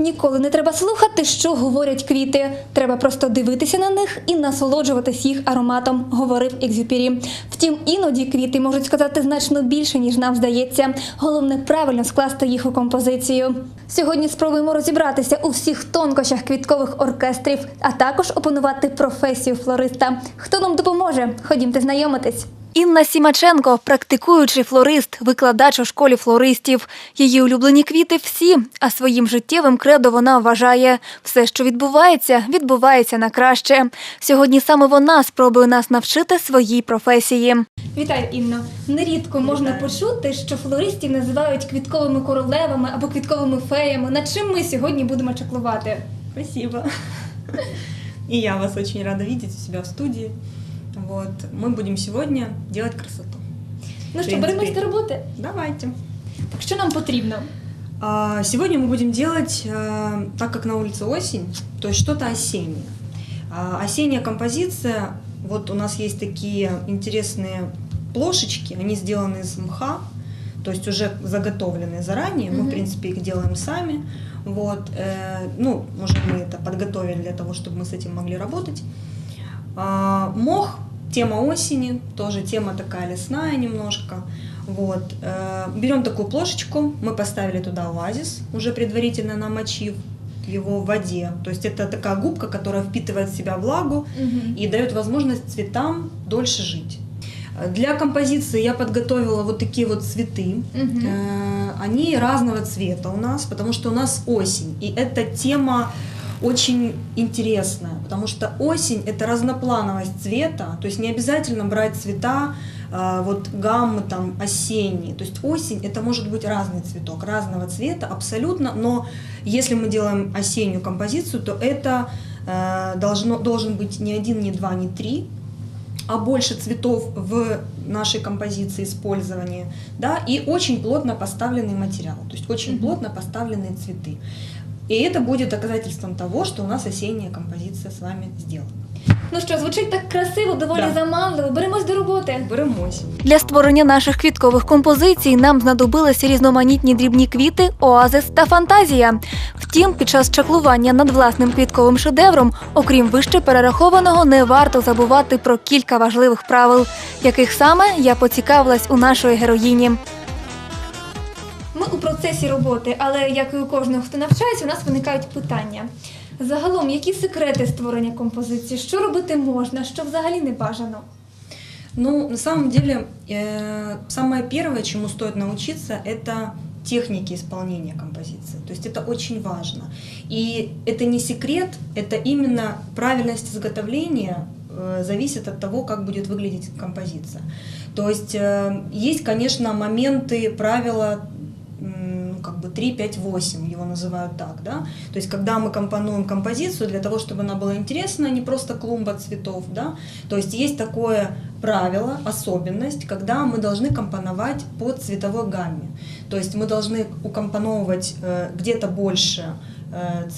Ніколи не треба слухати, що говорять квіти. Треба просто дивитися на них і насолоджуватись їх ароматом, говорив Екзюпері. Втім, іноді квіти можуть сказати значно більше, ніж нам здається. Головне правильно скласти їх у композицію. Сьогодні спробуємо розібратися у всіх тонкощах квіткових оркестрів, а також опанувати професію флориста. Хто нам допоможе? Ходімте знайомитись. Інна Сімаченко, практикуючий флорист, викладач у школі флористів. Її улюблені квіти всі, а своїм життєвим кредо вона вважає все, що відбувається, відбувається на краще. Сьогодні саме вона спробує нас навчити своїй професії. Вітаю, Інно. Нерідко можна почути, що флористів називають квітковими королевами або квітковими феями. Над чим ми сьогодні будемо чаклувати? Спасибо. И я вас очень рада видеть у себя в студии. Вот. Мы будем сегодня делать красоту. Ну принципі. беремось до роботи? Давайте. Так що нам потрібно? А, Сегодня мы будем делать, э, так как на улице осень, то есть что-то осеннее. А, Осенняя композиция, вот у нас есть такие интересные плошечки, они сделаны из мха, то есть уже заготовленные заранее, мы, в принципе, их делаем сами. Вот, э, ну, уже мы это подготовили для того, чтобы мы с этим могли работать. А, Мох, тема осени, тоже тема такая лесная немножко. Вот. э, Берем такую плошечку, мы поставили туда оазис, уже предварительно намочив его в воде. То есть это такая губка, которая впитывает в себя влагу и дает возможность цветам дольше жить. Для композиции я подготовила вот такие вот цветы. Э, Они разного цвета у нас, потому что у нас осень. И эта тема очень интересная, потому что осень это разноплановость цвета, то есть не обязательно брать цвета э, вот гаммы там осенние. То есть осень это может быть разный цветок, разного цвета абсолютно, но если мы делаем осеннюю композицию, то это э, должно, должен быть не один, не два, не три, а больше цветов в нашей композиции использования, да, и очень плотно поставленный материал, то есть очень Мгм. плотно поставленные цветы. И это будет доказательством того, что у нас осенняя композиция с вами сделана. Ну що, звучить так красиво, доволі Да. заманливо. Беремось до роботи. Беремось. Для створення наших квіткових композицій нам знадобилися різноманітні дрібні квіти, оазис та фантазія. Втім, під час чаклування над власним квітковим шедевром, окрім вище перерахованого, не варто забувати про кілька важливих правил, яких саме я поцікавилась у нашої героїні. Ми у процесі роботи, але як і у кожного, хто навчається, у нас виникають питання. Загалом, які секрети створення композиції? Що робити можна, що взагалі не бажано? Ну, на самом деле, э, самое первое, чему стоит научиться, это техники исполнения композиции. То есть это очень важно. И это не секрет, это именно правильность изготовления э, зависит от того, как будет выглядеть композиция. То есть э, есть, конечно, моменты, правила м, ну, как бы 3, 5, 8, его называют так, да. То есть когда мы компонуем композицию для того, чтобы она была интересна, а не просто клумба цветов, да. То есть есть такое правило, особенность, когда мы должны компоновать по цветовой гамме. То есть мы должны укомпоновывать э, где-то больше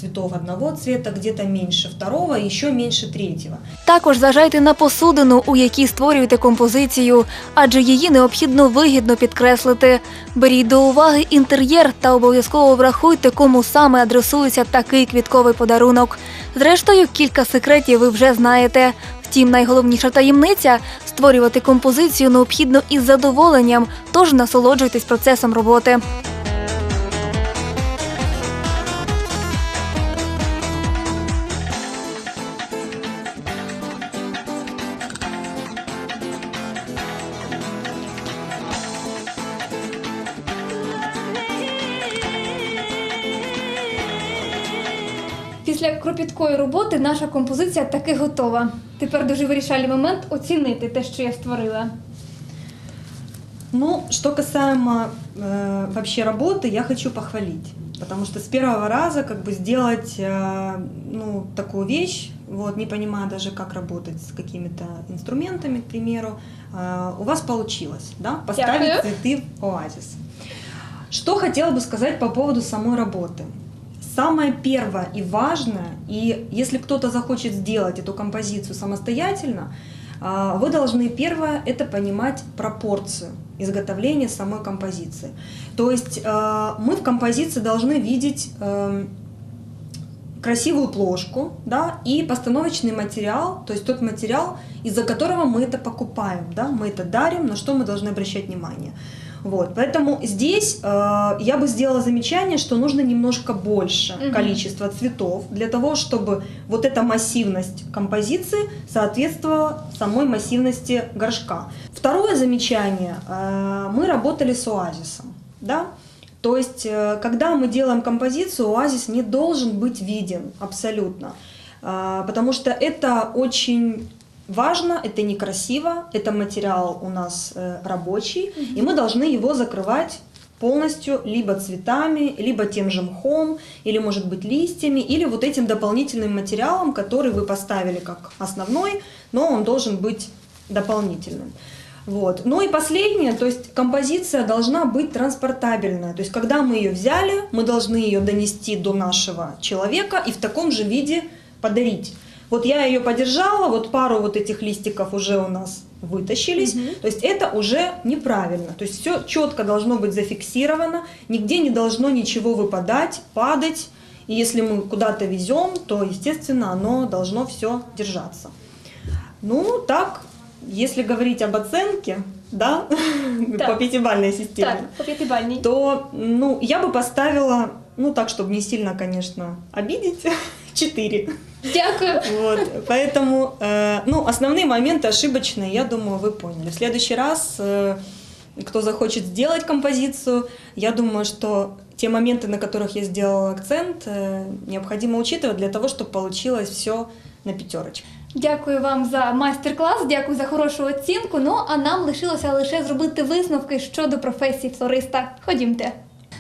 цветов одного цвета, где-то меньше второго, еще меньше третьего. Також зважайте на посудину, у якій створюєте композицію, адже її необхідно вигідно підкреслити. Беріть до уваги інтер'єр та обов'язково врахуйте, кому саме адресується такий квітковий подарунок. Зрештою, кілька секретів ви вже знаєте. Втім, найголовніша таємниця створювати композицію необхідно із задоволенням, тож насолоджуйтесь процесом роботи. Після кропіткої роботи наша композиція таки готова. Тепер дуже вирішальний момент оцінити те, що я створила. Ну, что касаемо э, вообще работы, я хочу похвалить. Потому что с первого раза как бы сделать э, ну, такую вещь, вот, не понимая даже, как работать с какими-то инструментами, к примеру, э, у вас получилось, да, поставить Дякую. цветы в оазис. Что хотела бы сказать по поводу самой работы. Самое первое и важное, и если кто-то захочет сделать эту композицию самостоятельно, а, вы должны первое это понимать пропорцию изготовления самой композиции. То есть э, мы в композиции должны видеть эм, красивую плошку, да, и постановочный материал, то есть тот материал, из-за которого мы это покупаем, да, мы это дарим, на что мы должны обращать внимание. Вот, поэтому здесь э, я бы сделала замечание, что нужно немножко больше Мгм. количества цветов для того, чтобы вот эта массивность композиции соответствовала самой массивности горшка. Второе замечание. э, мы работали с оазисом, да, то есть, э, когда мы делаем композицию, оазис не должен быть виден абсолютно, А, потому что это очень важно, это некрасиво, это материал у нас э, рабочий, и мы должны его закрывать полностью либо цветами, либо тем же мхом, или, может быть, листьями, или вот этим дополнительным материалом, который вы поставили как основной, но он должен быть дополнительным. Вот. Ну и последнее, то есть композиция должна быть транспортабельная. То есть когда мы ее взяли, мы должны ее донести до нашего человека и в таком же виде подарить. Вот я ее подержала, вот пару вот этих листиков уже у нас вытащились. Мгм. То есть это уже неправильно. То есть все четко должно быть зафиксировано, нигде не должно ничего выпадать, падать. И если мы куда-то везем, то, естественно, оно должно все держаться. Ну, так, если говорить об оценке, да, Так. по пятибалльной системе, Так, по п'ятибальній. то, ну, я бы поставила, ну, так, чтобы не сильно, конечно, обидеть, 4. Дякую. Вот, поэтому, э, ну, основные моменты ошибочные, я думаю, вы поняли. В следующий раз, э, кто захочет сделать композицию, я думаю, что те моменты, на которых я сделала акцент, э, необходимо учитывать для того, чтобы получилось все на пятерочку. Дякую вам за майстер-клас, дякую за хорошу оцінку. Ну а нам лишилося лише зробити висновки щодо професії флориста. Ходімте.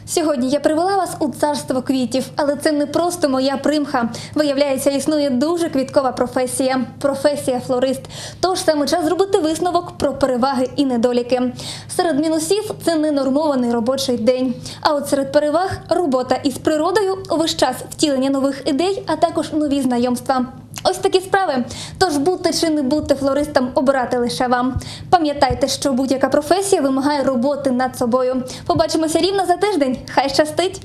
Сьогодні я привела вас у царство квітів, але це не просто моя примха. Виявляється, існує дуже квіткова професія професія флорист. Тож саме час зробити висновок про переваги і недоліки. Серед мінусів це ненормований робочий день. А от серед переваг робота із природою, увесь час втілення нових ідей, а також нові знайомства. Ось такі справи. Тож бути чи не бути флористом обирати лише вам. Пам'ятайте, що будь-яка професія вимагає роботи над собою. Побачимося рівно за тиждень. Хай щастить!